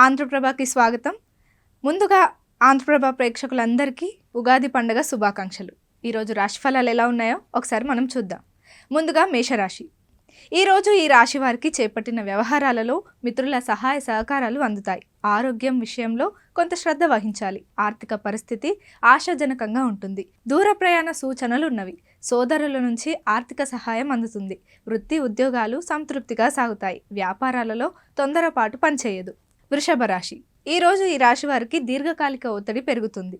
ఆంధ్రప్రభకి స్వాగతం. ముందుగా ఆంధ్రప్రభ ప్రేక్షకులందరికీ ఉగాది పండుగ శుభాకాంక్షలు. ఈరోజు రాశిఫలాలు ఎలా ఉన్నాయో ఒకసారి మనం చూద్దాం. ముందుగా మేషరాశి. ఈరోజు ఈ రాశి వారికి చేపట్టిన వ్యవహారాలలో మిత్రుల సహాయ సహకారాలు అందుతాయి. ఆరోగ్యం విషయంలో కొంత శ్రద్ధ వహించాలి. ఆర్థిక పరిస్థితి ఆశాజనకంగా ఉంటుంది. దూర ప్రయాణ సూచనలు ఉన్నవి. సోదరుల నుంచి ఆర్థిక సహాయం అందుతుంది. వృత్తి ఉద్యోగాలు సంతృప్తిగా సాగుతాయి. వ్యాపారాలలో తొందరపాటు పనిచేయదు. వృషభ రాశి. ఈరోజు ఈ రాశి వారికి దీర్ఘకాలిక ఒత్తిడి పెరుగుతుంది.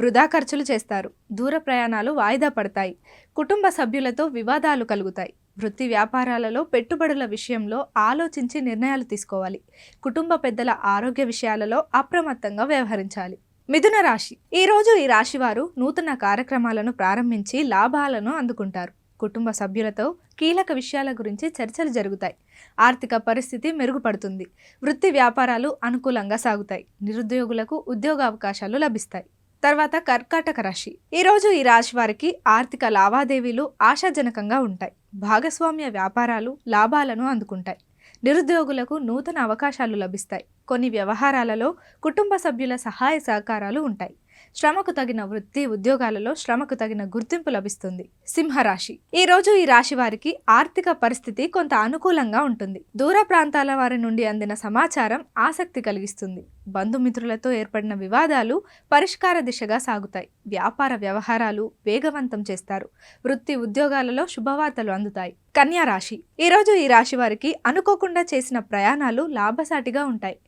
వృధా ఖర్చులు చేస్తారు. దూర ప్రయాణాలు వాయిదా పడతాయి. కుటుంబ సభ్యులతో వివాదాలు కలుగుతాయి. వృత్తి వ్యాపారాలలో పెట్టుబడుల విషయంలో ఆలోచించి నిర్ణయాలు తీసుకోవాలి. కుటుంబ పెద్దల ఆరోగ్య విషయాలలో అప్రమత్తంగా వ్యవహరించాలి. మిథున రాశి. ఈ రోజు ఈ రాశి వారు నూతన కార్యక్రమాలను ప్రారంభించి లాభాలను అందుకుంటారు. కుటుంబ సభ్యులతో కీలక విషయాల గురించి చర్చలు జరుగుతాయి. ఆర్థిక పరిస్థితి మెరుగుపడుతుంది. వృత్తి వ్యాపారాలు అనుకూలంగా సాగుతాయి. నిరుద్యోగులకు ఉద్యోగ అవకాశాలు లభిస్తాయి. తర్వాత కర్కాటక రాశి. ఈరోజు ఈ రాశి వారికి ఆర్థిక లావాదేవీలు ఆశాజనకంగా ఉంటాయి. భాగస్వామ్య వ్యాపారాలు లాభాలను అందుకుంటాయి. నిరుద్యోగులకు నూతన అవకాశాలు లభిస్తాయి. కొన్ని వ్యవహారాలలో కుటుంబ సభ్యుల సహాయ సహకారాలు ఉంటాయి. శ్రమకు తగిన వృత్తి ఉద్యోగాలలో శ్రమకు తగిన గుర్తింపు లభిస్తుంది. సింహరాశి. ఈ రోజు ఈ రాశి వారికి ఆర్థిక పరిస్థితి కొంత అనుకూలంగా ఉంటుంది. దూర ప్రాంతాల వారి నుండి అందిన సమాచారం ఆసక్తి కలిగిస్తుంది. బంధుమిత్రులతో ఏర్పడిన వివాదాలు పరిష్కార దిశగా సాగుతాయి. వ్యాపార వ్యవహారాలు వేగవంతం చేస్తారు. వృత్తి ఉద్యోగాలలో శుభవార్తలు అందుతాయి. కన్యా రాశి. ఈరోజు ఈ రాశి వారికి అనుకోకుండా చేసిన ప్రయాణాలు లాభసాటిగా ఉంటాయి.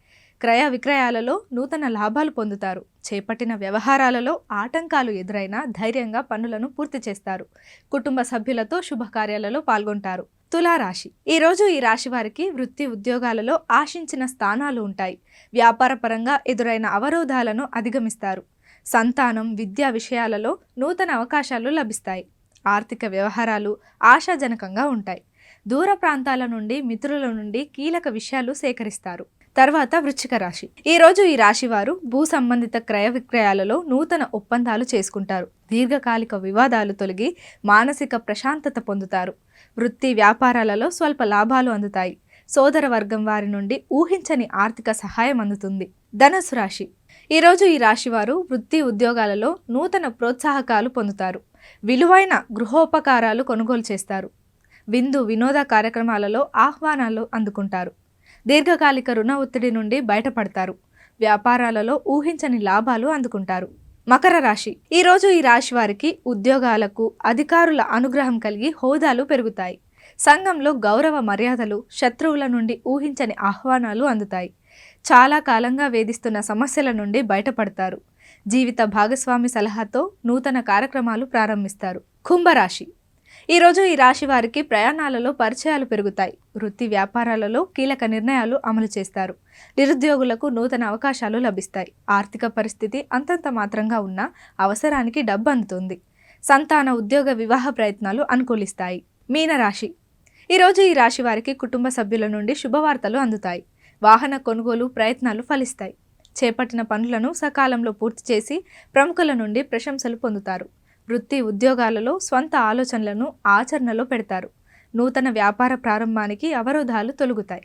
క్రయ విక్రయాలలో నూతన లాభాలు పొందుతారు. చేపట్టిన వ్యవహారాలలో ఆటంకాలు ఎదురైనా ధైర్యంగా పనులను పూర్తి చేస్తారు. కుటుంబ సభ్యులతో శుభకార్యాలలో పాల్గొంటారు. తులారాశి. ఈరోజు ఈ రాశి వారికి వృత్తి ఉద్యోగాలలో ఆశించిన స్థానాలు ఉంటాయి. వ్యాపారపరంగా ఎదురైన అవరోధాలను అధిగమిస్తారు. సంతానం విద్యా విషయాలలో నూతన అవకాశాలు లభిస్తాయి. ఆర్థిక వ్యవహారాలు ఆశాజనకంగా ఉంటాయి. దూర ప్రాంతాల నుండి మిత్రుల నుండి కీలక విషయాలు సేకరిస్తారు. తర్వాత వృశ్చిక రాశి. ఈ రోజు ఈ రాశి వారు భూ సంబంధిత క్రయ విక్రయాలలో నూతన ఒప్పందాలు చేసుకుంటారు. దీర్ఘకాలిక వివాదాలు తొలగి మానసిక ప్రశాంతత పొందుతారు. వృత్తి వ్యాపారాలలో స్వల్ప లాభాలు అందుతాయి. సోదర వర్గం వారి నుండి ఊహించని ఆర్థిక సహాయం అందుతుంది. ధనసు రాశి. ఈరోజు ఈ రాశి వారు వృత్తి ఉద్యోగాలలో నూతన ప్రోత్సాహకాలు పొందుతారు. విలువైన గృహోపకారాలు కొనుగోలు చేస్తారు. విందు వినోద కార్యక్రమాలలో ఆహ్వానాలు అందుకుంటారు. దీర్ఘకాలిక రుణ ఒత్తిడి నుండి బయటపడతారు. వ్యాపారాలలో ఊహించని లాభాలు అందుకుంటారు. మకర రాశి. ఈరోజు ఈ రాశి వారికి ఉద్యోగాలకు అధికారుల అనుగ్రహం కలిగి హోదాలు పెరుగుతాయి. సంఘంలో గౌరవ మర్యాదలు శత్రువుల నుండి ఊహించని ఆహ్వానాలు అందుతాయి. చాలా కాలంగా వేధిస్తున్న సమస్యల నుండి బయటపడతారు. జీవిత భాగస్వామి సలహాతో నూతన కార్యక్రమాలు ప్రారంభిస్తారు. కుంభరాశి. ఈరోజు ఈ రాశి వారికి ప్రయాణాలలో పరిచయాలు పెరుగుతాయి. వృత్తి వ్యాపారాలలో కీలక నిర్ణయాలు అమలు చేస్తారు. నిరుద్యోగులకు నూతన అవకాశాలు లభిస్తాయి. ఆర్థిక పరిస్థితి అంతంత మాత్రంగా ఉన్న అవసరానికి డబ్బు అందుతుంది. సంతాన ఉద్యోగ వివాహ ప్రయత్నాలు అనుకూలిస్తాయి. మీనరాశి. ఈరోజు ఈ రాశి వారికి కుటుంబ సభ్యుల నుండి శుభవార్తలు అందుతాయి. వాహన కొనుగోలు ప్రయత్నాలు ఫలిస్తాయి. చేపట్టిన పనులను సకాలంలో పూర్తి చేసి ప్రముఖుల నుండి ప్రశంసలు పొందుతారు. వృత్తి ఉద్యోగాలలో స్వంత ఆలోచనలను ఆచరణలో పెడతారు. నూతన వ్యాపార ప్రారంభానికి అవరోధాలు తొలగుతాయి.